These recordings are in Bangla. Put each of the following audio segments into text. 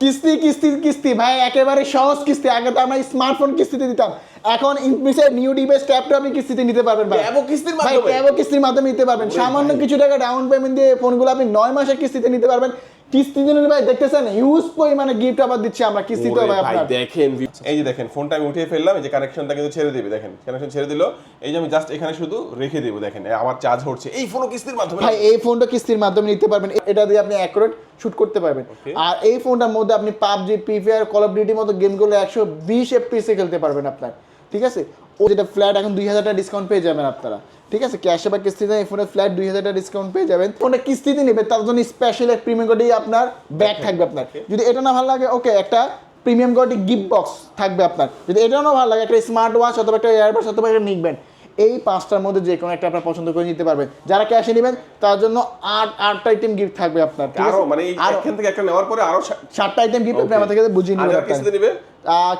কিস্তি কিস্তি কিস্তি। ভাই একেবারে সহজ কিস্তি। আগে তো আমরা স্মার্টফোন কিস্তিতে দিতাম। এখন ইনফিনিক্সের নিউ ডিভাইস ট্যাবটা আপনি কিস্তিতে নিতে পারবেন ভাই। ট্যাবও কিস্তির ভাই মাধ্যমে? ট্যাবও কিস্তির মাধ্যমে নিতে পারবেন। সামান্য কিছু টাকা ডাউন পেমেন্ট দিয়ে ফোনগুলো আপনি নয় মাসের কিস্তিতে নিতে পারবেন। কিস্তি জন্য ভাই দেখতেছেন? হিউজ পরিমাণে গিফট আবার দিচ্ছি আমরা। কিস্তিতে ভাই দেখেন এই যে দেখেন ফোনটা আমি উঠিয়ে ফেললাম এই যে কানেকশনটা কিন্তু ছেড়ে দিবে দেখেন কানেকশন ছেড়ে দিল। এই যে আমি জাস্ট এখানে শুধু রেখে দেবো দেখেন আমার চার্জ হচ্ছে। এই ফোনও কিস্তির মাধ্যমে ভাই এই ফোনটা কিস্তির মাধ্যমে নিতে পারবেন। এটা দিয়ে আপনি অ্যাকুরেট শুট করতে পারবেন। আর এই ফোনটার মধ্যে আপনি PUBG free fire call of ডিউটির মতো গেমগুলো একশো বিশ এফপিএসে খেলতে পারবেন আপনার। ঠিক আছে? ও যেটা ফ্ল্যাট এখন দুই হাজার টাকা ডিসকাউন্ট পেয়ে যাবেন আপনারা। ঠিক আছে ক্যাশে বা কিস্তিতে এই ফোনের ফ্ল্যাট দুই হাজার টাকা ডিসকাউন্ট পেয়ে যাবেন। ফোনটা কিস্তিতে নেবে তার জন্য স্পেশাল এক প্রিমিয়াম কোডি আপনার ব্যাগ থাকবে আপনার। যদি এটা না ভালো লাগে ওকে একটা প্রিমিয়াম কোয়ালিটি গিফট বক্স থাকবে আপনার। যদি এটাও না ভালো লাগে একটা স্মার্ট ওয়াচ অথবা একটা এয়ারবাস অথবা একটা নিকবেন এই পাঁচটার মধ্যে যে কোনো একটা আপনার পছন্দ করে নিতে পারবেন। যারা ক্যাশে নেবেন তার জন্য আট আটটা আইটেম গিফট থাকবে আপনার আরও মানে এখান থেকে একটা নেওয়ার পরে আরও সাতটা আইটেম গিফট আপনি. আমার থেকে বুঝিয়ে নিবেন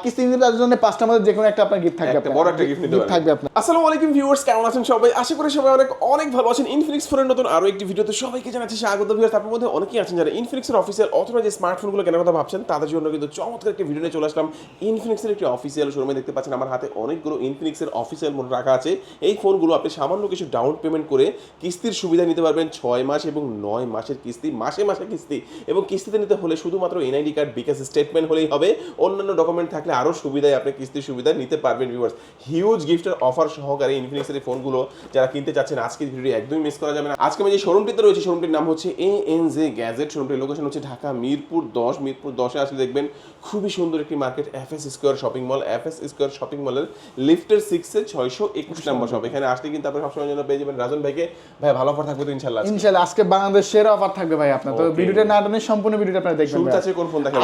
কিস্তি নিতে তার জন্য পাঁচটার মধ্যে যে কোনো একটা আপনার গিফট থাকবে বড় একটা gift নিতে gift পারবেন। থাকবে আপনার। আসসালামু আলাইকুম ভিউয়ার্স কেমন আছেন সবাই? আশা করি সবাই অনেক অনেক ভালো আছেন। ইনফিনিক্স ফোনের নতুন আরও একটি ভিডিওতে সবাইকে জানাচ্ছি স্বাগত ভিউয়ার্স আপনার মধ্যে অনেকেই আছেন যারা ইনফিনিক্সের অফিসিয়াল অথবা যে স্মার্টফোনগুলো কেনার কথা ভাবছেন তাদের জন্য কিন্তু চমৎকার একটি ভিডিও নিয়ে চলে আসলাম। ইনফিনিক্সের একটি অফিসিয়াল শোরুমে দেখতে পাচ্ছেন আমার হাতে অনেকগুলো ইনফিনিক্সের অফিসিয়াল মনে রাখা আছে। এই ফোনগুলো আপনি সামান্য কিছু ডাউন পেমেন্ট করে কিস্তির সুবিধা নিতে পারবেন ছয় মাস এবং নয় মাসের কিস্তি মাসে মাসে কিস্তি। এবং কিস্তিতে নিতে হলে শুধুমাত্র এনআইডি কার্ড বিকাশ স্টেটমেন্ট হলেই হবে। অন্যান্য ডকুমেন্ট থাকলে আরও সুবিধায় আপনি কিস্তির সুবিধা নিতে পারবেন ভিউয়ার্স হিউজ গিফটের অফার সহকারে ইনফিনিক্সের এই ফোনগুলো যারা কিনতে চাচ্ছেন আজকের ভিডিও একদমই মিস করা যাবে না। আজকে আমি যে শোরুমটিতে রয়েছে শোরুমটির নাম হচ্ছে এ এন জে গ্যাজেট শোরুমটির লোকেশন হচ্ছে ঢাকা মিরপুর দশ। মিরপুর দশে আসলে দেখবেন খুবই সুন্দর একটি market F S square shopping mall F S square shopping মলের লিফটের সিক্সে ছয়শো একুশ নম্বর শপ এখানে আসলে কিন্তু আপনি সবসময় জন্য পেয়ে যাবেন। রাজন ভাইকে ভাই ভালো অফার থাকবে তো ইনশাল্লাহ আজকে। ইনশাআল্লাহ আজকে বাংলাদেশ সেরা অফার থাকবে ভাই আপনার। তো ভিডিওটা না সম্পূর্ণ ভিডিওটা আপনারা দেখাবেন?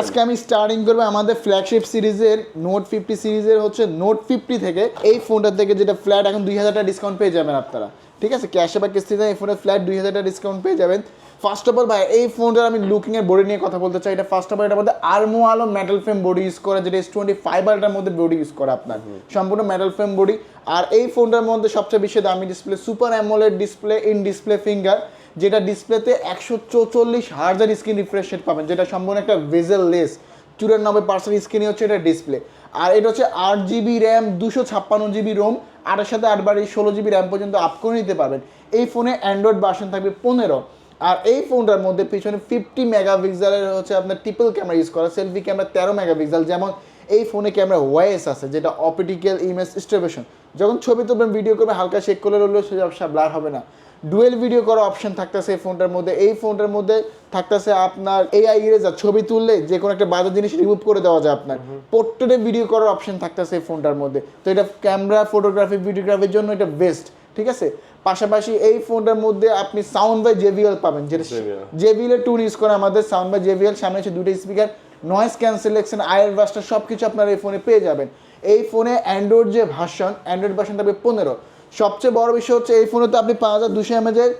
আজকে আমি স্টার্টিং করব আমাদের ফ্ল্যাগশিপ সিরিজের নোট ফিফটি সিরিজের হচ্ছে নোট ফিফটি থেকে এই ফোনটা থেকে যেটা ফ্ল্যাট এখন দুই হাজার টাকা ডিসকাউন্ট পেয়ে যাবেন আপনারা। ঠিক আছে? ক্যাশে বা কিস্তিতে এই ফোনের ফ্ল্যাট দুই হাজার টাকা ডিসকাউন্ট পেয়ে যাবেন। ফার্স্ট অফ অল ভাই এই ফোনটার আমি লুকিং এর বডি নিয়ে কথা বলতে চাই। এটা ফার্স্ট অফ অল এটার মধ্যে আর্মো আলো মেটাল ফ্রেম বডি ইউজ করা যেটা এস টোয়েন্টি ফাইবারটার মধ্যে বডি ইউজ করা আপনার। সম্পূর্ণ মেটাল ফ্রেম বডি আর এই ফোনটার মধ্যে সবচেয়ে বেশি দামি display super AMOLED display in display finger যেটা ডিসপ্লেতে একশো চৌচল্লিশ হার্জার স্ক্রিন রিফ্রেশ রেট পাবেন যেটা সম্পূর্ণ একটা ভেজেল লেস চুরানব্বই পার্সেন্ট স্ক্রিনই হচ্ছে এটা ডিসপ্লে আর এটা হচ্ছে আট জিবি র্যাম দুশো ছাপ্পান্ন জিবি রোম আটের সাথে আট বাড়ি ষোলো জিবি র্যাম পর্যন্ত আপ করে নিতে পারবেন। এই ফোনে অ্যান্ড্রয়েড ভার্সন থাকবে পনেরো। আর এই ফোনটার মধ্যে পিছনে ফিফটি মেগাপিক্সেলের হচ্ছে আপনার ট্রিপল ক্যামেরা ইউজ করা সেলফি ক্যামেরা তেরো মেগাপিক্সেল যেমন এই ফোনে ক্যামেরা ওয়াইএস আছে, যেটা অপটিক্যাল ইমেজ স্টেবেশন যখন ছবি তুলবেন ভিডিও করবে হালকা শেক করলে রইলেও ব্যবসা ব্লার হবে না। ডুয়েল ভিডিও করার অপশন থাকতেছে এই ফোনটার মধ্যে। এই ফোনটার মধ্যে থাকতেছে আপনার এআই ইরেজার ছবি তুললে যে কোনো একটা বাজার জিনিস রিমুভ করে দেওয়া যায় আপনার। পোর্ট্রেটে ভিডিও করার অপশন থাকতেছে এই ফোনটার মধ্যে। তো এটা ক্যামেরা ফটোগ্রাফি ভিডিওগ্রাফির জন্য এটা বেস্ট ঠিক আছে? পাশাপাশি এই ফোনটার মধ্যে আপনি সাউন্ড বাই জেভিএল পাবেন। যেটা জেভিএল এর টুল ইউজ করে আমাদের সাউন্ড বাই জেভিএল সামনে হচ্ছে দুটো speaker noise cancellation ear buster সব কিছু আপনারা এই ফোনে পেয়ে যাবেন। এই ফোনে অ্যান্ড্রয়েড যে ভার্সন অ্যান্ড্রয়েড ভার্সন থাকবে পনেরো। সবচেয়ে বড় বিষয় হচ্ছে এই ফোনে তো আপনি পাঁচ হাজার দুশো এমএজের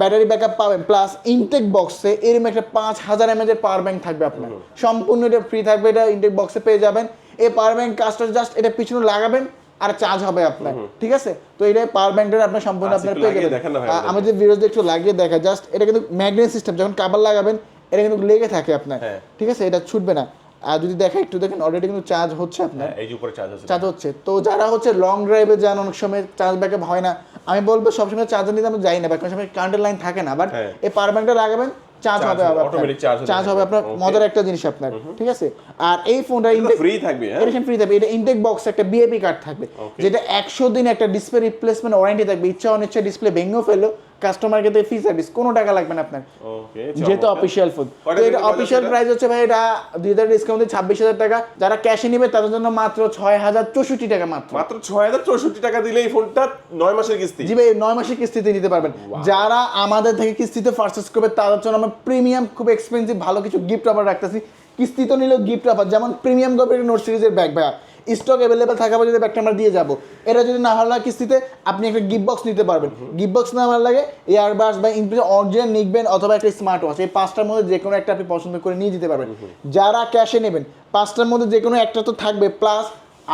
ব্যাটারি ব্যাকআপ পাবেন। প্লাস ইনটেক বক্সে এরকম একটা পাঁচ হাজার এমএজের পাওয়ার ব্যাংক থাকবে আপনার। সম্পূর্ণ এটা ফ্রি থাকবে এটা ইনটেক বক্সে পেয়ে যাবেন। এই পাওয়ার ব্যাংক কাজটা জাস্ট এটা পিছনে লাগাবেন আর চার্জ হবে আপনার ঠিক আছে? তো এটা পাওয়ার ব্যাংকটা আপনার সম্পূর্ণ আচ্ছা, আপনার পেয়ে যাবেন। আমাদের। আমাদের ভিডিওতে একটু লাগিয়ে দেখা জাস্ট এটা কিন্তু ম্যাগনেট সিস্টেম যখন কাবার লাগাবেন এটা কিন্তু লেগে থাকে আপনার হ্যাঁ। ঠিক আছে? এটা ছুটবে না। আর যদি দেখা একটু দেখেন অলরেডি কিন্তু চার্জ হচ্ছে আপনার। হ্যাঁ, এই যে উপরে চার্জ আছে। চার্জ হচ্ছে। তো যারা হচ্ছে লং ড্রাইভে যান অনেক সময় চার্জ ব্যাকআপ হয় না। আমি বলব সবসময় চার্জার নিতে আমরা যাই না বা কোনো সময় কারেন্টের লাইন থাকে না। বাট হ্যাঁ। এই পাওয়ার ব্যাংকটা লাগাবেন চার্জ হবে হতে চার্জ হবে আপনার মজার একটা জিনিস আপনার ঠিক আছে? আর এই ফোনটা ইনটেক ফ্রি থাকবে হ্যাঁ? এডিশন ফ্রি থাকবে। এটা ইনটেক বক্স একটা বিএপি কার্ড থাকবে। যেটা একশো দিন একটা ডিসপ্লে রিপ্লেসমেন্ট ওয়ারেন্টি থাকবে। ইচ্ছা অনিচ্ছা ডিসপ্লে ভেঙেও ফেলল কাস্টমারকে তো ফ্রি সার্ভিস কোনো টাকা লাগবে না আপনার। ওকে যেহেতু অফিসিয়াল ফুড তো এটা অফিসিয়াল প্রাইস হচ্ছে ভাই এটা দুই হাজার ডিসকাউন্ট ছাব্বিশ হাজার টাকা। যারা ক্যাশে নিবে তাদের জন্য মাত্র ছয় হাজার চৌষট্টি টাকা মাত্র। মাত্র ছয় হাজার চৌষট্টি টাকা দিলে এই ফোনটা নয় মাসের কিস্তি। জি ভাই নয় মাসের কিস্তিতে নিতে পারবেন। যারা আমাদের থেকে কিস্তিতে পারচেস করবে তাদের জন্য আমরা প্রিমিয়াম খুব এক্সপেন্সিভ ভালো কিছু গিফট অফার রাখতেছি। কিস্তি তো নিলেও গিফট অফার যেমন প্রিমিয়াম গভর্নমেন্ট নোট সিরিজের ব্যাগ ভাইয়া। স্টক অ্যাভেলেবেল থাকা পর্যন্ত ব্যাগটা আমরা দিয়ে যাব। এটা যদি না ভালো লাগে কিস্তিতে আপনি একটা গিফট বক্স নিতে পারবেন। গিফট বক্স না ভালো লাগে এয়ারবাস বা ইনফিনিটি অরিজিনাল নিকবেন অথবা একটা স্মার্ট ওয়াচ এই পাঁচটার মধ্যে যে কোনো একটা আপনি পছন্দ করে নিয়ে যেতে পারবেন। যারা ক্যাশে নেবেন পাঁচটার মধ্যে যে কোনো একটা তো থাকবে প্লাস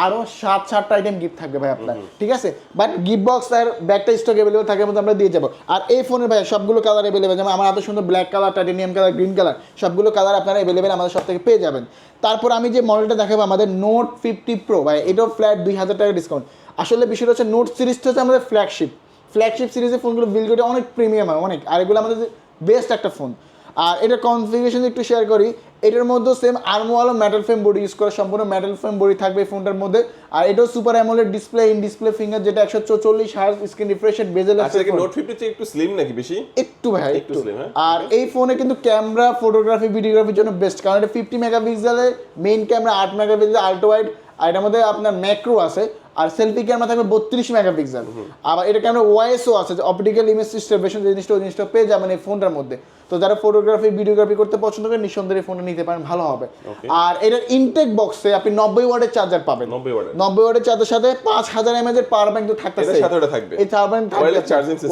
আরও সাত সাতটা আইটেম গিফট থাকবে ভাই আপনার ঠিক আছে? বাট গিফট বক্স আর ব্যাগটা স্টক অ্যাভেলেবল থাকার মধ্যে আমরা দিয়ে যাব। আর এই ফোনের ভাই সবগুলো কালার অ্যাভেলেবেল যেমন আমার এত সুন্দর black colour titanium colour green colour সবগুলো কালার আপনারা অ্যাভেলেবেল আমাদের সব থেকে পেয়ে যাবেন। তারপর আমি যে মডেলটা দেখাবো আমাদের নোট ফিফটি প্রো ভাই এটাও ফ্ল্যাট দুই হাজার টাকা ডিসকাউন্ট আসলে বিষয়টা হচ্ছে নোট সিরিজটা হচ্ছে আমাদের ফ্ল্যাগশিপ ফ্ল্যাগশিপ সিরিজের ফোনগুলো বিল করে অনেক প্রিমিয়াম হয় অনেক। আর এগুলো আমাদের বেস্ট একটা ফোন আর এটার কনফিগারেশন একটু শেয়ার করি এটার মধ্যে সেম আর্মওয়ালা মেটাল ফ্রেম বডি ইউজ করা সম্পূর্ণ মেটাল ফ্রেম বডি থাকবে এই ফোনটার মধ্যে। আর এটাও super AMOLED display in display finger যেটা একশো চৌচল্লিশ হার্স স্ক্রিন রিফ্রেশেড বেজেল আচ্ছা কি নোট ফিফটি একটু স্লিম নাকি বেশি? একটু ভাই একটু slim, হ্যাঁ? আর এই ফোনে কিন্তু ক্যামেরা ফটোগ্রাফি ভিডিওগ্রাফির জন্য বেস্ট কারণ এটা ফিফটি মেগাপিক্সেলের মেইন ক্যামেরা আট মেগাপিক্সেল আল্ট্রা ওয়াইড আর এটার মধ্যে আপনার ম্যাক্রো আছে। আর সেলফি ক্যামেরা থাকবে বত্রিশ মেগাপিক্সেল। আবার এটা ক্যামেরা ওয়াইএসও আছে যে অপটিক্যাল ইমেজ সিস্টেমেশন যে জিনিসটা ওই জিনিসটা পেয়ে যাবেন এই ফোনটার মধ্যে। তো যারা ফটোগ্রাফি ভিডিওগ্রাফি করতে পছন্দ করেন নিঃসন্দেহে এই ফোনটা নিতে পারেন ভালো হবে। আর এটার ইনটেক বক্সে আপনি নব্বই ওয়াটের চার্জার পাবেন। নব্বই ওয়াটের। চার্জার সাথে পাঁচ হাজার এমএজ এর পাওয়ার ব্যাংক তো থাকতেছে। এই পাওয়ার ব্যাংক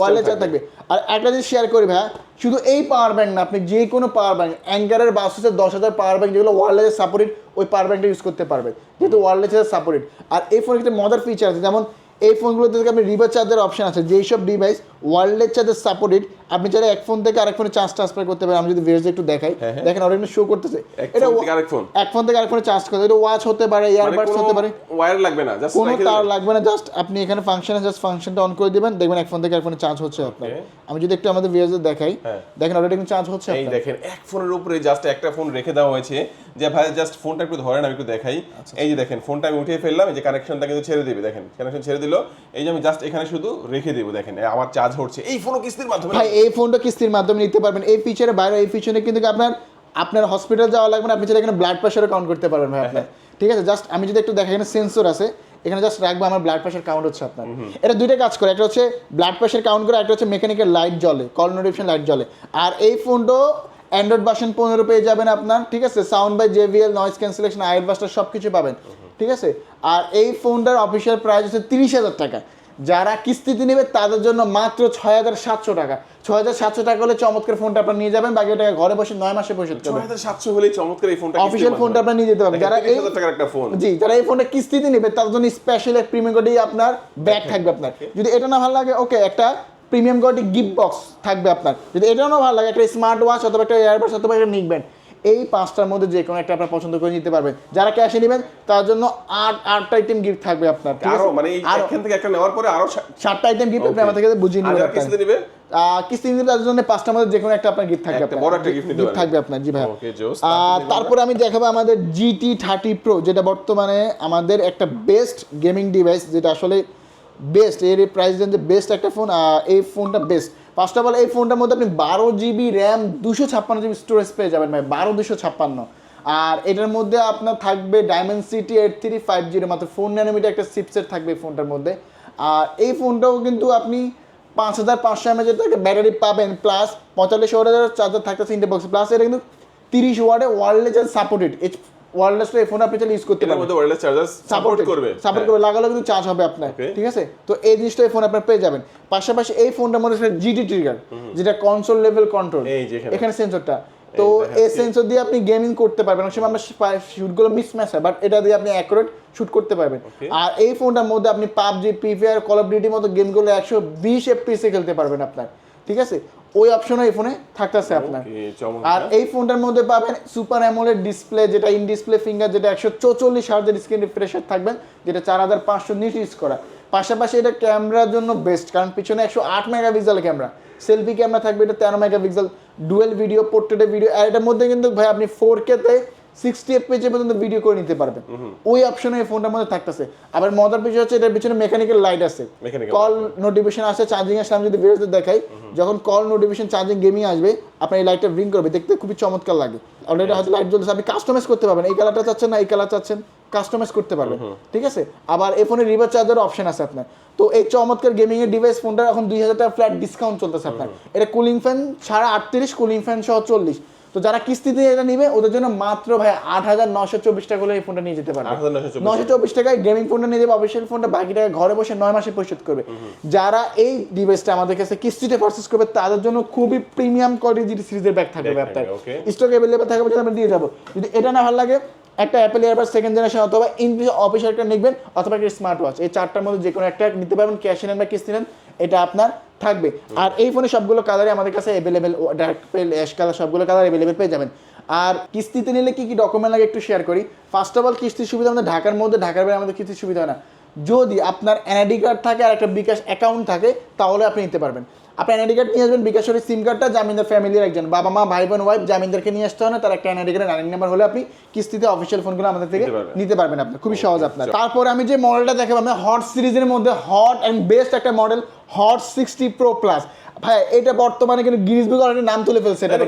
ওয়ারলেস থাকবে। থাকবে। আর একটা জিনিস শেয়ার করি ভাই শুধু এই পাওয়ার ব্যাংক না আপনি যে কোনো পাওয়ার ব্যাংক অ্যাঙ্কারের বাসুসের দশ হাজার পাওয়ার ব্যাংক যেগুলো ওয়ারলেস সাপোর্টেড ওই পাওয়ার ইউজ করতে পারবে। যেহেতু ওয়ারলেস সাপোর্টেড আর এই ফোনের একটা মজার ফিচার আছে, যেমন এই ফোনগুলোতে থেকে আপনি রিভার চার্জের অপশন আছে। যেই সব ডিভাইস ওয়ারলেস চার্জের সাপোর্টেড আপনি চাইলে এক ফোন থেকে আরেক ফোনে চার্জ ট্রান্সফার করতে পারেন। আমি যদি ভিডিওতে একটু দেখাই। হ্যাঁ, হ্যাঁ। দেখেন অলরেডি শো করতেছে। এক এটা ফোন থেকে আরেক ফোন এক ফোন থেকে আরেক ফোনে চার্জ করতে এটা ওয়াচ হতে পারে মানে ইয়ারবাডস হতে পারে। ওয়্যার লাগবে না জাস্ট কোনো তার লাগবে না জাস্ট আপনি এখানে ফাংশনে জাস্ট ফাংশনটা অন করে দিবেন। দেখবেন এক ফোন থেকে এক ফোনে চার্জ হচ্ছে আপনার। আমি যদি একটু আমাদের ভিউয়ারদের দেখাই হ্যাঁ। দেখেন অলরেডি কিন্তু চার্জ হচ্ছে এই দেখেন এক ফোনের উপরে জাস্ট একটা ফোন রেখে দেওয়া হয়েছে। যে ভাই জাস্ট ফোনটা একটু ধরেন আমি একটু দেখাই। আচ্ছা, এই যে দেখেন ফোনটা আমি উঠিয়ে ফেললাম এই যে কানেকশনটা কিন্তু ছেড়ে দিবে। দেখেন কানেকশন ছেড়ে দিল এই যে আমি জাস্ট এখানে শুধু রেখে দেবো দেখেন এই আমার চার্জ হচ্ছে। এই ফোনও কিস্তির মাধ্যমে ভাই এই ফোনটা কিস্তির মাধ্যমে নিতে পারবেন। এই ফিচারে বাইরে এই ফিচারে কিন্তু আপনার আপনার হসপিটাল যাওয়া লাগবে না। আপনি চাইলে এখানে ব্লাড প্রেশারও কাউন্ট করতে পারবেন ভাই আপনার ঠিক আছে জাস্ট আমি যদি একটু দেখাই এখানে সেন্সর আছে। এখানে জাস্ট রাখব আমার ব্লাড প্রেশার কাউন্ট হচ্ছে আপনার। এটা দুইটা কাজ করে একটা হচ্ছে ব্লাড প্রেশার কাউন্ট করে একটা হচ্ছে মেকানিক্যাল লাইট জ্বলে কল নোটিফিকেশন লাইট জ্বলে। আর এই ফোনটাও অ্যান্ড্রয়েড ভার্সন পনেরো পেয়ে যাবেন আপনার ঠিক আছে? Sound by JBL noise cancellation ear buster সব কিছু পাবেন। ঠিক আছে? আর এই ফোনটার অফিসিয়াল প্রাইস হচ্ছে তিরিশ হাজার টাকা। যারা কিস্তিতে নেবে তাদের জন্য মাত্র ছয় হাজার সাতশো টাকা। ছয় হাজার সাতশো টাকা হলে চমৎকার ফোনটা আপনার নিয়ে যাবেন বাকি টাকা ঘরে বসে নয় মাসে পরিশোধ ছয় করবেন সাতশো হলেই চমৎকার এই ফোনটা অফিসিয়াল ফোনটা আপনার নিয়ে যেতে পারবেন। যারা এই টাকার একটা ফোন জি যারা এই ফোনটা কিস্তিতে নেবে তাদের জন্য স্পেশাল এক প্রিমিয়াম কোডেই আপনার ব্যাগ থাকবে আপনার। যদি এটা না ভালো লাগে ওকে একটা প্রিমিয়াম কোডে গিফট বক্স থাকবে আপনার। যদি এটাও না ভালো লাগে একটা স্মার্ট ওয়াচ অথবা একটা এয়ারবাস অথবা একটা নিকবেন এই পাঁচটার মধ্যে যে কোনো একটা আপনার পছন্দ করে নিতে পারবেন। যারা ক্যাশে নেবেন তার জন্য আট আটটা আইটেম গিফট থাকবে আপনার আরও মানে এখান থেকে একটা নেওয়ার পরে আরও সাতটা আইটেম গিফট আপনি. আমার থেকে বুঝিয়ে নেবেন কিস্তি নিতে তাদের জন্য পাঁচটার মধ্যে যে কোনো একটা আপনার গিফট থাকবে বড় একটা গিফট থাকবে আপনার জি ভাই। তারপর আমি দেখাবো আমাদের জিটি থার্টি প্রো যেটা বর্তমানে আমাদের একটা বেস্ট গেমিং ডিভাইস যেটা আসলে বেস্ট এর প্রাইস বেস্ট একটা ফোন এই ফোনটা বেস্ট ফার্স্ট অফ অল এই ফোনটার মধ্যে আপনি বারো জিবি র্যাম দুশো ছাপ্পান্ন জিবি স্টোরেজ পেয়ে যাবেন ভাই, বারো দুশো ছাপ্পান্ন। আর এটার মধ্যে আপনার থাকবে Dimensity eight three five zero মাত্র ফোর ন্যানোমিটার একটা সিপসেট থাকবে এই ফোনটার মধ্যে। আর এই ফোনটাও কিন্তু আপনি পাঁচ হাজার পাঁচশো এমএচের থেকে ব্যাটারি পাবেন প্লাস পঁয়তাল্লিশ ওয়াটের চার্জার থাকতেছে ইন্টে বক্স প্লাস এটা কিন্তু তিরিশ ওয়াটে ওয়ারলেস সাপোর্টেড এই ওয়ারলেস এই ফোন আপনি চাইলে ইউজ করতে পারবেন। ওয়্যারলেস চার্জার সাপোর্ট করবে। সাপোর্ট হ্যাঁ। করবে লাগালে কিন্তু চার্জ হবে আপনার ঠিক আছে? তো এই জিনিসটা এই ফোন আপনার পেয়ে যাবেন। পাশাপাশি এই ফোনটার মধ্যে জিডি ট্রিগার যেটা কনসোল লেভেল কন্ট্রোল এখানে। সেন্সরটা তো এই সেন্সর দিয়ে আপনি গেমিং করতে পারবেন। অনেক সময় আমরা শুটগুলো মিসম্যাচ হয় বাট এটা দিয়ে আপনি অ্যাকুরেট শুট করতে পারবেন। আর এই ফোনটার মধ্যে আপনি পাবজি পিভিআর কল অফ ডিউটির মতো গেমগুলো একশো বিশ এফপিএসে খেলতে পারবেন আপনার ঠিক আছে? ওই অপশনও এই ফোনে থাকতেছে আপনার। আর এই ফোনটার মধ্যে পাবেন সুপার অ্যামোলেড ডিসপ্লে যেটা ইন ডিসপ্লে ফিঙ্গার যেটা একশো চৌচল্লিশ হার্জের স্ক্রিন রিফ্রেশার থাকবেন যেটা চার হাজার পাঁচশো নিট ইউজ করা। পাশাপাশি এটা ক্যামেরার জন্য বেস্ট কারণ পিছনে একশো আট megapixel camera. Selfie camera থাকবে এটা তেরো মেগা পিক্সেল ডুয়েল ভিডিও পোর্ট্রেটে ভিডিও আর এটার মধ্যে কিন্তু ভাই আপনি ফোর কেতে সিক্সটি এফ পেজে পর্যন্ত ভিডিও করে নিতে পারবেন। ওই অপশনে এই ফোনটার মধ্যে থাকতেছে। আবার মজার বিষয় হচ্ছে এটার পিছনে মেকানিক্যাল লাইট আছে। কল নোটিফিকেশন আসে চার্জিং আসলে আমি যদি ভিডিওতে দেখাই যখন কল নোটিফিকেশন চার্জিং গেমিং আসবে আপনার এই লাইটটা করবে। দেখতে খুবই চমৎকার লাগে। অলরেডি হয়তো লাইট জ্বলছে আপনি কাস্টমাইজ করতে পারবেন। এই কালারটা চাচ্ছেন না এই কালার চাচ্ছেন কাস্টমাইজ করতে পারবেন। ঠিক আছে? আবার এই ফোনে রিভার চার্জার অপশন আছে আপনার। তো এই চমৎকার গেমিং এর ডিভাইস ফোনটা এখন দুই হাজার টাকা ফ্ল্যাট ডিসকাউন্ট চলতেছে আপনার। এটা কুলিং ফ্যান ছাড়া আটত্রিশ কুলিং ফ্যান সহ চল্লিশ। তো যারা কিস্তিতে এটা নিবে ওদের জন্য মাত্র ভাই আট হাজার নশো চব্বিশ টাকা করে এই ফোনটা নিয়ে যেতে পারবে। নশো চব্বিশ টাকায় গেমিং ফোনটা নিয়ে যাবে অফিসিয়াল ফোনটা বাকি টাকা ঘরে বসে নয় মাসে পরিশোধ করবে। যারা এই ডিভাইসটা আমাদের কাছে কিস্তিতে পারচেস করবে তাদের জন্য খুবই প্রিমিয়াম কোয়ালিটি সিরিজের ব্যাগ থাকবে আপনার স্টক অ্যাভেলেবল থাকবে যদি আমরা দিয়ে যাব। যদি এটা না ভালো লাগে একটা অ্যাপেল ইয়ারবাড সেকেন্ড জেনারেশন অথবা ইনফিনিক্স অফিসিয়াল একটা নিবেন অথবা একটা স্মার্ট ওয়াচ এই চারটার মধ্যে যে কোনো একটা নিতে পারবেন ক্যাশ নেন বা কিস্তি নেন এটা আপনার থাকবে। আর এই ফোনে সবগুলো কালারই আমাদের কাছে available dark pale ash colour সবগুলো কালার অ্যাভেলেবেল পেয়ে যাবেন। আর কিস্তিতে নিলে কি কি ডকুমেন্ট লাগে একটু শেয়ার করি। ফার্স্ট অফ অল কিস্তির সুবিধা আমাদের ঢাকার মধ্যে ঢাকার বাইরে আমাদের কিস্তির সুবিধা হয় না। যদি আপনার এনআইডি কার্ড থাকে আর একটা বিকাশ অ্যাকাউন্ট থাকে তাহলে আপনি নিতে পারবেন। আপনি এনআইডি কার্ড নিয়ে আসবেন বিকাশের সিম কার্ডটা জামিনদার ফ্যামিলির একজন। বাবা মা ভাই বোন ওয়াইফ জামিনদারকে নিয়ে আসতে হয় না তার একটা এনআইডি কার্ডের রানিং নাম্বার হলে আপনি কিস্তিতে অফিসিয়াল ফোনগুলো আমাদের থেকে নিতে পারবেন। নিতে পারবেন আপনি। খুবই সহজ আপনার। তারপর আমি যে মডেলটা দেখাবো আমি হট সিরিজের মধ্যে হট অ্যান্ড বেস্ট একটা model hot sixty pro plus ভাই এটা বর্তমানে কিন্তু গিনিস বুক অলরেডি নাম তুলে ফেলছে এটা?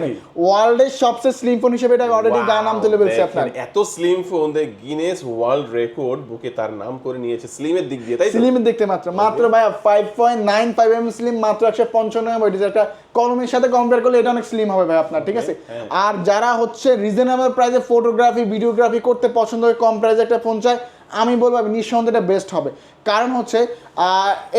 ওয়ার্ল্ডের সবচেয়ে স্লিম ফোন হিসেবে এটা অলরেডি গা নাম তুলে ফেলছে আপনার। এত slim phone the Guinness world record বুকে তার নাম করে নিয়েছে। স্লিমের দিক দিয়ে তাই তো? স্লিম দেখতে মাত্র। মাত্র ভাই five point nine five M slim মাত্র একশো পঞ্চান্ন এম ওইটি একটা কলমের সাথে কম্পেয়ার করলে এটা অনেক স্লিম হবে ভাই আপনার ঠিক আছে? হ্যাঁ। আর যারা হচ্ছে রিজনেবল প্রাইসে ফটোগ্রাফি ভিডিওগ্রাফি করতে পছন্দ করে কম প্রাইসে একটা ফোন চায় আমি বলব নিঃসন্দেহে এটা বেস্ট হবে। কারণ হচ্ছে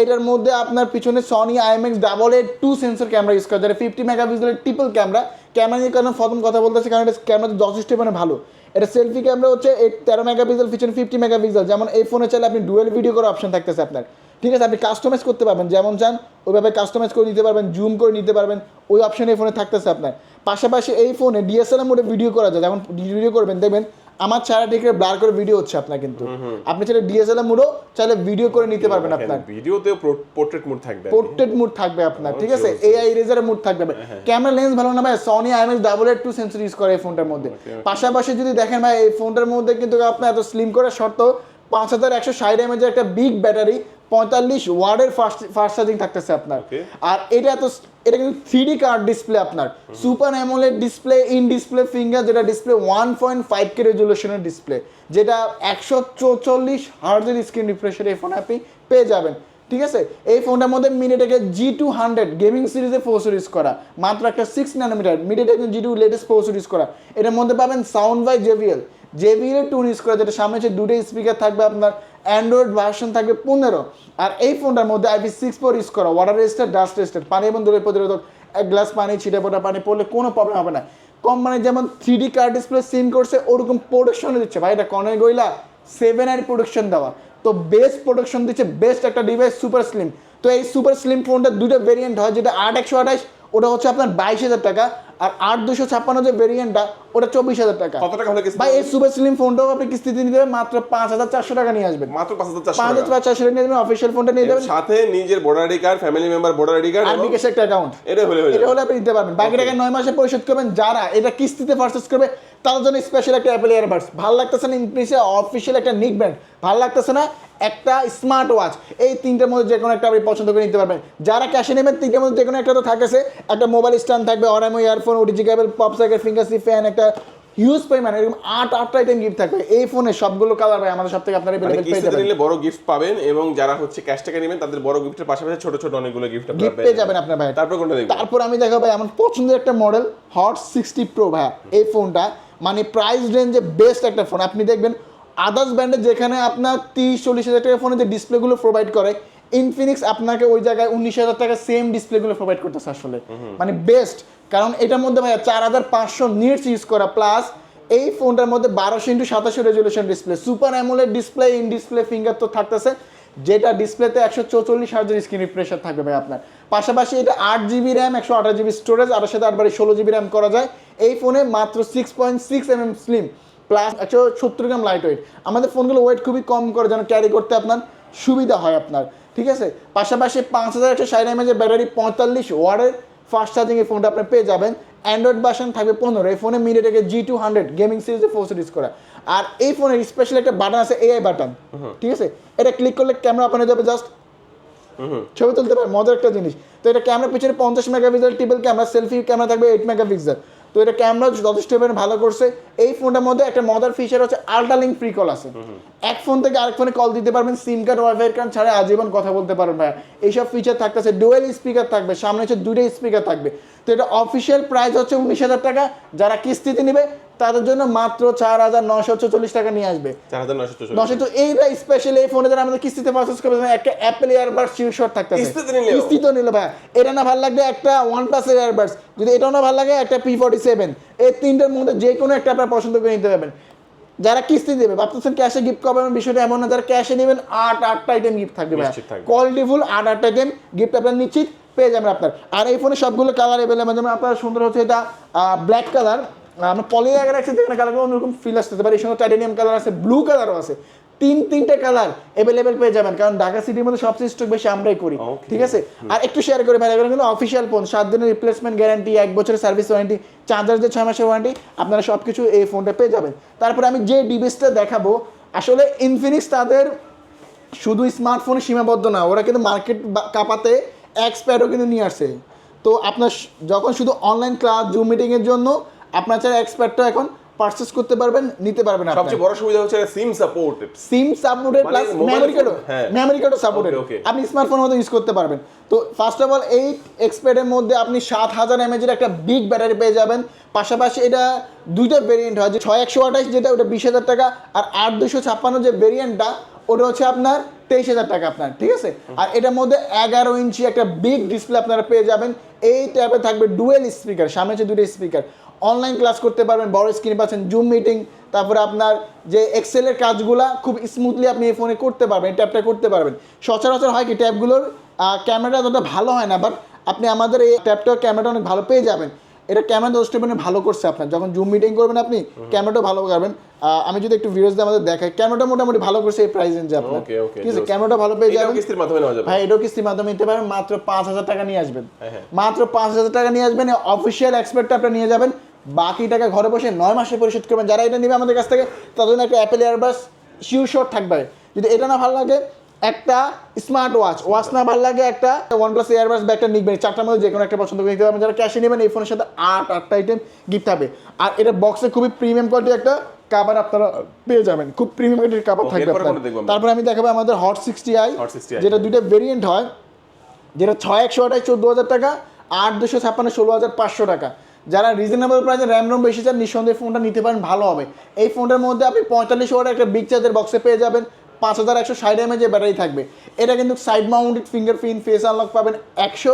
এটার মধ্যে আপনার পিছনে Sony IMX double eight two sensor camera use করে, যেটা ফিফটি মেগাপিক্সেলের ট্রিপল ক্যামেরা ক্যামেরা নিয়ে কারণ প্রথম কথা বলতেছে, কারণ এটা ক্যামেরা যথেষ্ট মানে ভালো। এটা সেলফি ক্যামেরা হচ্ছে তেরো মেগাপিক্সেল পিছনে ফিফটি মেগাপিক্সেল যেমন এই ফোনে চাইলে আপনি ডুয়েল ভিডিও করার অপশন থাকতেছে আপনার। ঠিক আছে, আপনি কাস্টমাইজ করতে পারবেন, যেমন চান, ওইভাবে কাস্টমাইজ করে নিতে পারবেন জুম করে নিতে পারবেন, ওই অপশন এই ফোনে থাকতেছে আপনার। পাশাপাশি এই ফোনে ডিএসএলআর মোডে ভিডিও করা যায়। যখন ভিডিও করবেন, দেখবেন আমার ঠিক ব্লার করে ভিডিও হচ্ছে আপনার কিন্তু। আপনি চাইলে ডিএসএলআর মোডও চাইলে ভিডিও করে নিতে পারবেন আপনার। ভিডিওতেও পোর্ট্রেট মোড থাকবে। পোর্ট্রেট মুড থাকবে আপনার ঠিক আছে? এআই রেজার মুড থাকবে ক্যামেরা লেন্স ভালো না ভাই Sony IMX double eight two sensor use করে এই ফোনটার মধ্যে। পাশাপাশি যদি দেখেন ভাই এই ফোনটার মধ্যে কিন্তু আপনার এত স্লিম করে শর্ত পাঁচ হাজার একশো ষাট এমএজের একটা বিগ ব্যাটারি পঁয়তাল্লিশ ওয়ার্ডের ফাস্ট ফাস্ট চার্জিং থাকতেছে আপনার। আর এটা এত এটা কিন্তু থ্রি কার্ড ডিসপ্লে আপনার। Super AMOLED display in display finger যেটা display one point five K রেজুলেশনের display যেটা একশো চৌচল্লিশ হার্জের স্ক্রিন রিফ্রেশের এই ফোন আপনি পেয়ে যাবেন। ঠিক আছে? এই ফোনটার মধ্যে মিনিটেকে জি টু হান্ড্রেড গেমিং সিরিজে প্রসেসর ইউজ করা। মাত্র একটা six nanometer মিনিটেকে G two latest processor use করা। এটার মধ্যে পাবেন সাউন্ড বাই জেভিএল জেভিএল এর টুন ইউজ করা যেটা সামনে হচ্ছে দুটোই স্পিকার থাকবে আপনার। অ্যান্ড্রয়েড ভার্সন থাকবে পনেরো। আর এই ফোনটার মধ্যে আইপি সিক্স ফোর ইউজ করা ওয়াটার রেজিস্টার ডাস্ট রেজিস্টার পানি এবং দূরের প্রতিরোধক, এক গ্লাস পানি, ছিটে ফোটা পানি পড়লে কোনো প্রবলেম হবে না। কোম্পানি যেমন থ্রি ডি কার্ড ডিসপ্লে সিম করছে, ওরকম প্রোডাকশনে দিচ্ছে। ভাই, এটা কনে গইলা সেভেন আই প্রোডাকশন দেওয়া। তো বেস্ট প্রোডাকশন দিচ্ছে বেস্ট একটা ডিভাইস সুপার স্লিম তো এই সুপার স্লিম ফোনটা দুটো ভেরিয়েন্ট হয়, যেটা আট একশো আঠাশ, ওটা হচ্ছে আপনার বাইশ হাজার টাকা। আর আট দুশো ছাপ্পান্ন যে ভেরিয়েন্টটা ওটা চব্বিশ হাজার টাকা। কত টাকা হলে কিস্তি ভাই এই সুপার স্লিম ফোনটাও আপনি কিস্তিতে নিতে হবে মাত্র পাঁচ হাজার চারশো টাকা নিয়ে আসবেন। মাত্র পাঁচ হাজার পাঁচ হাজার চারশো টাকা নিয়ে যাবেন অফিসিয়াল ফোনটা নিয়ে যাবেন। সাথে নিজের voter ID card family member voter ID card আর বিকাশ একটা অ্যাকাউন্ট এটা হলে এটা হলে আপনি নিতে পারবেন। বাকি টাকা নয় মাসে পরিশোধ করবেন। যারা এটা কিস্তিতে পারচেস করবে তাদের জন্য স্পেশাল একটা অ্যাপেল ইয়ারবাডস ভালো লাগতেছে না ইনফিনিক্সের অফিসিয়াল একটা নিক ব্র্যান্ড ভালো লাগতেছে না একটা স্মার্ট ওয়াচ এই তিনটার মধ্যে যে কোনো একটা আপনি পছন্দ করে নিতে পারবেন। যারা ক্যাশে নেবেন তিনটার মধ্যে যে কোনো একটা তো থাকেছে। একটা মোবাইল স্ট্যান্ড থাকবে অরামো ইয়ারফোন ওটিজি কেবল পপ সাইকেল ফিঙ্গার সি ফ্যান একটা হিউজ পরিমাণ এরকম আট আটটা আইটেম গিফট থাকবে। এই ফোনে সবগুলো কালার ভাই আমাদের সব থেকে আপনারা মানে available পেয়ে যাবেন। নিলে বড় গিফট পাবেন এবং যারা হচ্ছে ক্যাশ টাকা নেবেন তাদের বড় গিফটের পাশাপাশি ছোট ছোট অনেকগুলো গিফট গিফট পেয়ে যাবেন। আপনার ভাই। তারপর কোনটা দেখবেন? তারপর আমি দেখো ভাই আমার পছন্দের একটা মডেল হট সিক্সটি প্রো ভাই এই ফোনটা মানে প্রাইস রেঞ্জে বেস্ট একটা ফোন আপনি দেখবেন আদার্স ব্র্যান্ডে যেখানে আপনার তিরিশ চল্লিশ হাজার টাকা ফোনে যে ডিসপ্লেগুলো প্রোভাইড করে ইনফিনিক্স আপনাকে ওই জায়গায় উনিশ হাজার টাকা সেম ডিসপ্লেগুলো প্রোভাইড করতেছে আসলে। মানে বেস্ট কারণ এটার মধ্যে ভাই চার হাজার পাঁচশো নিটস ইউজ করা প্লাস এই ফোনটার মধ্যে বারোশো ইন্টু সাতাশো resolution display super AMOLED display in display finger তো থাকতেছে যেটা ডিসপ্লেতে একশো চৌচল্লিশ হাজার স্ক্রিন রিফ্রেশার থাকবে ভাই আপনার। পাশাপাশি এটা আট জিবি র্যাম একশো আঠাশ জিবি স্টোরেজ আর সাথে আটবারে ষোলো জিবি র্যাম করা যায়। এই ফোনে মাত্র six point six M M slim plus একশো সত্তর গ্রাম লাইট ওয়েট আমাদের ফোনগুলো ওয়েট খুবই কম করে যেন ক্যারি করতে আপনার সুবিধা হয় আপনার। ঠিক আছে? পাশাপাশি পাঁচ হাজার একশো ষাট এমএজের ব্যাটারি পঁয়তাল্লিশ ওয়ার্ডের ফাস্ট চার্জিং এই ফোনটা আপনি পেয়ে যাবেন। অ্যান্ড্রয়েড ভার্সন থাকবে পনেরো। এই ফোনে মিডিয়াটেকে জি টু হান্ড্রেড গেমিং সিরিজে ফোর্স ইউজ করা। আর এই ফোনের স্পেশাল একটা বাটন আছে এআই বাটন ঠিক আছে? এটা ক্লিক করলে ক্যামেরা ওপেন হয়ে যাবে জাস্ট ছবি তুলতে পারে মজার একটা জিনিস। তো এটা ক্যামেরা পিছনে পঞ্চাশ megapixel triple camera selfie camera থাকবে এইট মেগাপিক্সেল তো এটা ক্যামেরা যথেষ্ট পরিমাণে ভালো করছে। এই ফোনটার মধ্যে একটা মজার ফিচার হচ্ছে আল্ট্রা লিঙ্ক ফ্রি কল আছে এক ফোন থেকে আরেক ফোনে কল দিতে পারবেন সিম কার্ড ওয়াইফাই কার্ড ছাড়া আজীবন কথা বলতে পারবেন ভাই এইসব ফিচার থাকতেছে ডুয়েল স্পিকার থাকবে সামনে হচ্ছে দুটোই স্পিকার থাকবে। তো এটা অফিসিয়াল প্রাইস হচ্ছে উনিশ হাজার টাকা। যারা কিস্তিতে নেবে তাদের জন্য মাত্র চার হাজার নশো চল্লিশ টাকা নিয়ে আসবে। নশো তো এইটা স্পেশাল এই ফোনে যারা আমাদের কিস্তিতে পারচেজ করবে একটা অ্যাপেল ইয়ারবাডস শিওর থাকতেছে। কিস্তিতে নিলেও? কিস্তিতে নিলে ভাই এটা না ভালো লাগবে একটা ওয়ান প্লাস ইয়ারবাডস যদি এটাও না ভালো লাগে একটা পি ফর্টি সেভেন এই তিনটার মধ্যে যে কোনো একটা আপনার পছন্দ করে নিতে পারবেন। যারা কিস্তি দেবে ভাবতেছেন ক্যাশে গিফট করবেন বিষয়টা এমন না যারা ক্যাশে নেবেন আট আটটা আইটেম গিফট থাকবে থাকবে। কোয়ালিটিফুল আট আটটা আইটেম গিফট আপনার নিশ্চিত পেয়ে যাবেন আপনার। আর এই ফোনে সবগুলো কালার এভেলেবেল যেমন আপনার সুন্দর হচ্ছে এটা ব্ল্যাক কালার আমরা পলি আগে রাখছি যেখানে কালার অন্যরকম ফিল আসতে পারে এই সঙ্গে টাইটেনিয়াম কালার আছে ব্লু কালারও আছে। তিন তিনটে কালার অ্যাভেলেবেল পেয়ে যাবেন কারণ ঢাকা সিটির মধ্যে সবচেয়ে স্টক বেশি আমরাই করি ঠিক আছে? আর একটু শেয়ার করে ভাই এগুলো কিন্তু অফিসিয়াল ফোন সাত দিনের রিপ্লেসমেন্ট গ্যারান্টি এক বছরের সার্ভিস ওয়ারেন্টি চার্জার যে ছয় মাসের ওয়ারেন্টি আপনারা সব কিছু এই ফোনটা পেয়ে যাবেন। তারপরে আমি যে ডিভাইসটা দেখাবো আসলে ইনফিনিক্স তাদের শুধু স্মার্টফোনে সীমাবদ্ধ না ওরা কিন্তু মার্কেট কাপাতে এক্সপ্যাডও কিন্তু নিয়ে আসছে তো আপনার যখন শুধু অনলাইন ক্লাস জুম মিটিংয়ের জন্য আপনার চাই এক্সপ্যাডটা এখন পারচেস করতে পারবেন নিতে পারবেন আপনার। সবচেয়ে বড় সুবিধা হচ্ছে সিম সাপোর্টেড সিম সাপোর্টেড মানে প্লাস মেমোরি হ্যাঁ। মেমোরি কার্ডও সাপোর্টেড. আপনি স্মার্টফোনের মতো ইউজ করতে পারবেন। তো ফার্স্ট অফ অল এই এক্সপেডের মধ্যে আপনি সাত হাজার এমএজের একটা বিগ ব্যাটারি পেয়ে যাবেন। পাশাপাশি এটা দুইটা ভেরিয়েন্ট হয় যে ছয় একশো আঠাশ যেটা ওটা বিশ হাজার টাকা আর আট দুশো ছাপ্পান্ন যে ভেরিয়েন্টটা ওটা হচ্ছে আপনার তেইশ হাজার টাকা আপনার ঠিক আছে? আর এটার মধ্যে এগারো ইঞ্চি একটা বিগ ডিসপ্লে আপনারা পেয়ে যাবেন। এই ট্যাবে থাকবে ডুয়েল স্পিকার সামনে হচ্ছে দুটো স্পিকার অনলাইন ক্লাস করতে পারবেন বড় স্ক্রিন পাচ্ছেন জুম মিটিং তারপরে আপনার যে এক্সেলের কাজগুলা খুব স্মুথলি আপনি এই ফোনে করতে পারবেন এই ট্যাবটা করতে পারবেন। সচরাচর হয় কি ট্যাবগুলোর ক্যামেরা ততটা ভালো হয় না বাট আপনি আমাদের এই ট্যাবটার ক্যামেরাটা অনেক ভালো পেয়ে যাবেন। এটা ক্যামেরা দোষটা মানে ভালো করছে আপনার। যখন জুম মিটিং করবেন আপনি ক্যামেরাটাও ভালো করবেন। আমি যদি একটু ভিডিওস দিয়ে আমাদের দেখাই ক্যামেরাটা মোটামুটি ভালো করছে এই প্রাইস রেঞ্জে আপনার। ঠিক আছে ক্যামেরাটা ভালো পেয়ে যাবেন। কিস্তির মাধ্যমে নেওয়া যাবে। ভাই এটাও কিস্তির মাধ্যমে নিতে পারবেন মাত্র পাঁচ হাজার টাকা নিয়ে আসবেন। হ্যাঁ, হ্যাঁ। মাত্র পাঁচ হাজার টাকা নিয়ে আসবেন অফিসিয়াল এক্সপার্টটা আপনি নিয়ে যাবেন। বাকি টাকা ঘরে বসে নয় মাসে পরিশোধ করবেন। যারা এটা নেবে আমাদের কাছ থেকে তাদের জন্য একটা অ্যাপেল এয়ারবাস শিউ শট থাকবে। যদি এটা না ভালো লাগে একটা স্মার্ট ওয়াচ ওয়াচ না ভালো লাগে একটা ওয়ান প্লাস এয়ারবাস ব্যাগটা নিবেন চারটার মধ্যে যে কোনো একটা পছন্দ করে নিতে পারবেন। যারা ক্যাশে নেবেন এই ফোনের সাথে আট আটটা আইটেম গিফট হবে। আর এটা বক্সে খুবই প্রিমিয়াম কোয়ালিটির একটা কাভার আপনারা পেয়ে যাবেন। খুব প্রিমিয়াম কোয়ালিটির Okay, থাকবে? তারপরে আমি দেখাবো আমাদের হট সিক্সটি আই যেটা দুইটা ভেরিয়েন্ট হয় যেটা ছয় একশো আঠাশ চোদ্দ হাজার টাকা আট দুশো ছাপ্পান্ন ষোলো হাজার পাঁচশো টাকা। যারা রিজনেবল প্রাইসে র্যাম রোম বেশি চান, নিঃসন্দেহে ফোনটা নিতে পারেন, ভালো হবে। এই ফোনটার মধ্যে আপনি পঁয়তাল্লিশ ওয়াটের একটা বিগ চার্জের বক্সে পেয়ে যাবেন, পাঁচ হাজার একশো ষাট এমএজের ব্যাটারি থাকবে। এটা কিন্তু side mounted fingerprint face unlock পাবেন, একশো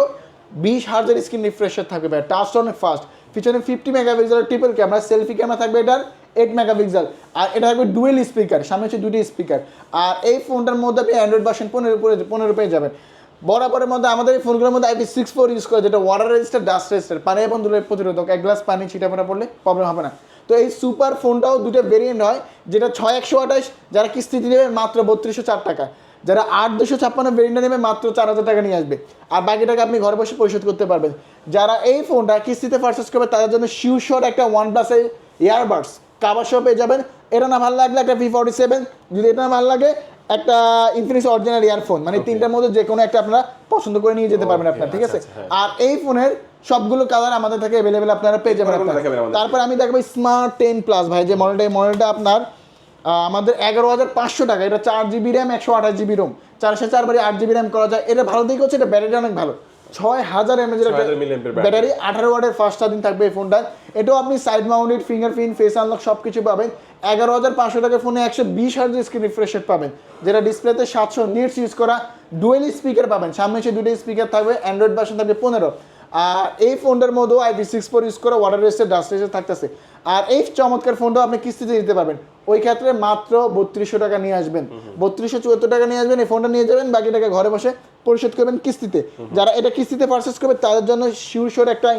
বিশ হাজার স্ক্রিন রিফ্রেশার থাকবে টাচটা অনেক ফাস্ট পিছনে ফিফটি মেগাপিক্সেলের ট্রিপল ক্যামেরা সেলফি ক্যামেরা থাকবে এটার এইট মেগাপিক্সেল আর এটা থাকবে ডুয়েল স্পিকার সামনে হচ্ছে দুটি স্পিকার আর এই ফোনটার মধ্যে আপনি অ্যান্ড্রয়েড ভার্সন পনেরো পনেরো পেয়ে যাবেন। বরাবরের মধ্যে আমাদের এই ফোনগুলোর মধ্যে আইপি সিক্স ফোর ইউজ করে, যেটা ওয়াটার রেজিস্টার ডাস্ট রেজিস্টার পানি এবং ধুলের প্রতিরোধক। এক গ্লাস পানি ছিটাফোটা পড়লে প্রবলেম হবে না। তো এই সুপার ফোনটাও দুটো ভেরিয়েন্ট হয় যেটা ছয় একশো আঠাশ, যারা কিস্তিতে নেবে মাত্র বত্রিশশো চার টাকা। যারা আট দুশো ছাপ্পান্ন ভেরিয়েন্টে নেবে মাত্র চার হাজার টাকা নিয়ে আসবে। আর বাকি টাকা আপনি ঘরে বসে পরিশোধ করতে পারবেন। যারা এই ফোনটা কিস্তিতে পারচেস করবে, তাদের জন্য শিউ শট একটা ওয়ান প্লাসের ইয়ারবাডস কাবার শপ যাবেন। এটা না ভালো লাগলে একটা ভি ফর্টি সেভেন যদি এটা না ভালো লাগে একটা ইনফিনিক্স অরিজিনাল ইয়ারফোন মানে তিনটার মধ্যে যে কোনো একটা আপনারা পছন্দ করে নিয়ে যেতে পারবেন আপনার ঠিক আছে? আচ্ছা, আচ্ছা, আর এই ফোনের সবগুলো কালার আমাদের থেকে অ্যাভেলেবেল আপনারা পেয়ে যাবেন। তারপর আমি দেখাবো স্মার্ট টেন প্লাস ভাই যে মডেলটা এই মডেলটা আপনার আমাদের এগারো হাজার পাঁচশো টাকা। এটা চার জিবি র্যাম একশো আঠাশ জিবি রোম চারশো চার বারে আট জিবি র্যাম করা যায়। এটা ভালো দিক হচ্ছে এটা ব্যাটারি অনেক ভালো। ছয় হাজার এমএজ 6000 mAh ব্যাটারি আঠারো ওয়াটের ফার্স্ট চার্জিং থাকবে এই ফোনটা এটাও আপনি side mounted fingerprint face unlock সব কিছু পাবেন। এগারো হাজার পাঁচশো টাকা ফোনে একশো বিশ হাজার স্ক্রিন রিফ্রেশ পাবেন যেটা ডিসপ্লেতে সাতশো নিটস ইউজ করা ডুয়েল স্পিকার পাবেন। সামনে সে দুটো স্পিকার থাকবে অ্যান্ড্রয়েড ভার্সন থাকবে পনেরো। আর এই ফোনটার মধ্যেও আইপি সিক্স ফোর ইউজ করা ওয়াটার রেস্টের ডাস্ট রেস্টের থাকতেছে। আর এই চমৎকার ফোনটাও আপনি কিস্তিতে নিতে পারবেন। ওই ক্ষেত্রে মাত্র বত্রিশশো টাকা নিয়ে আসবেন। বত্রিশশো চুয়াত্তর টাকা নিয়ে আসবেন, এই ফোনটা নিয়ে যাবেন, বাকি টাকা ঘরে বসে পরিশোধ করবেন কিস্তিতে। যারা এটা কিস্তিতে পারচেস করবে, তাদের জন্য শিউর শোর একটা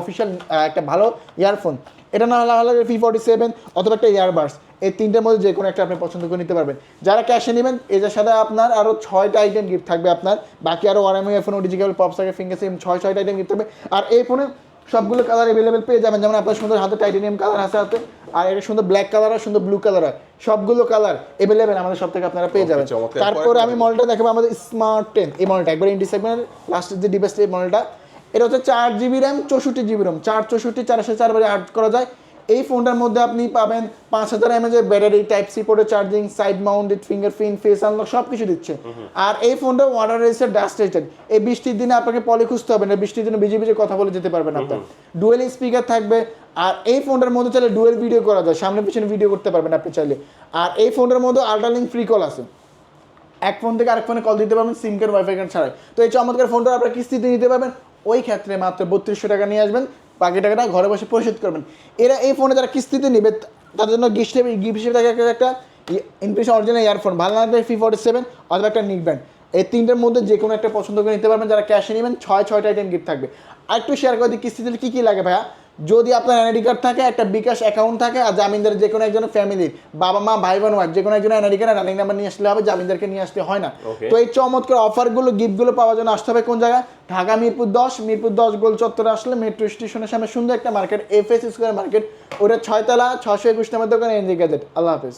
অফিসিয়াল একটা ভালো ইয়ারফোন এটা না হলে হলে ফি ফর্টি সেভেন অথবা একটা ইয়ারবাডস এই তিনটের মধ্যে যে কোনো একটা আপনি পছন্দ করে নিতে পারবেন। যারা ক্যাশে নেবেন এটার সাথে আপনার আরও ছয়টা আইটেম গিফট থাকবে আপনার। বাকি আরও ওয়ারামি ফোন ডিজিটাল পপস থাকে ফিঙ্গার সিম ছয় ছয়টা আইটেম গিফট থাকবে। আর এই ফোনে সবগুলো কালার অ্যাভেলেবেল পেয়ে যাবেন। যেমন আপনার সুন্দর হাতে টাইটেনিয়াম কালার আছে হাতে আর এটা সুন্দর ব্ল্যাক কালার আর সুন্দর ব্লু কালার হয়। সবগুলো কালার অ্যাভেলেবেল আমাদের সব থেকে আপনারা পেয়ে যাবেন। তারপরে আমি মডেলটা দেখাবো আমাদের স্মার্ট টেন এই মডেলটা একবার ইন্ডি সেগমেন্টের লাস্টের যে ডিভাইস এই মডেলটা এটা হচ্ছে চার জিবি র্যাম চৌষট্টি জিবি র্যাম চার চৌষট্টি চারশো চারবারে আট করা যায়। এই ফোনটার মধ্যে আপনি পাবেন পাঁচ হাজার এমএজের battery type C পোর্টে charging side mounted fingerprint face unlock সব কিছু দিচ্ছে। আর এই ফোনটা ওয়াটার রেজিস্টার ডাস্ট রেজিস্টার এই বৃষ্টির দিনে আপনাকে পলি খুঁজতে হবে না বৃষ্টির দিনে ভিজে ভিজে কথা বলে যেতে পারবেন আপনার। ডুয়েল স্পিকার থাকবে আর এই ফোনটার মধ্যে চাইলে ডুয়েল ভিডিও করা যায় সামনে পিছনে ভিডিও করতে পারবেন আপনি চাইলে। আর এই ফোনটার মধ্যে আল্ট্রালিঙ্ক ফ্রি কল আছে। এক ফোন থেকে আরেক ফোনে কল দিতে পারবেন সিম কার্ড ওয়াইফাই কার্ড ছাড়াই। তো এই চমৎকার ফোনটা আপনারা কিস্তিতে নিতে পারবেন ওই ক্ষেত্রে মাত্র বত্রিশশো টাকা নিয়ে আসবেন বাকি টাকাটা ঘরে বসে পরিশোধ করবেন। এরা এই ফোনে যারা কিস্তিতে নেবে, তাদের জন্য গিফট হিসেবে গিফট হিসেবে থাকে একটা- ইনফিনিশন অরিজিনাল ইয়ারফোন ভালো লাগবে ফি ফোর্টি সেভেন অথবা একটা নিক ব্যান্ড এই তিনটার মধ্যে যে কোনো একটা পছন্দ করে নিতে পারবেন। যারা ক্যাশে নেবেন, ছয়, ছয়টা আইটেম গিফট থাকবে। আর একটু শেয়ার করে দিই কিস্তিতে কী কী লাগে ভাইয়া? যদি আপনার এনআইডি কার্ড থাকে একটা বিকাশ অ্যাকাউন্ট থাকে আর জামিনদের যে কোনো একজনের ফ্যামিলির বাবা মা ভাই বোন ওয়াইফ যে কোনো একজন এনআইডি কার্ড রানিং নাম্বার নিয়ে আসলে হবে জামিনদারকে নিয়ে আসতে হয় না। তো এই চমৎকার অফারগুলো গিফটগুলো পাওয়ার জন্য আসতে হবে কোন জায়গায়? ঢাকা মিরপুর দশ মিরপুর দশ গোল চত্বরে আসলে মেট্রো স্টেশনের সামনে সুন্দর একটা market F S square market ওটা ছয়তলা ছশো একুশ নম্বর দোকান এনজি গ্যাজেট আল্লাহ হাফেজ।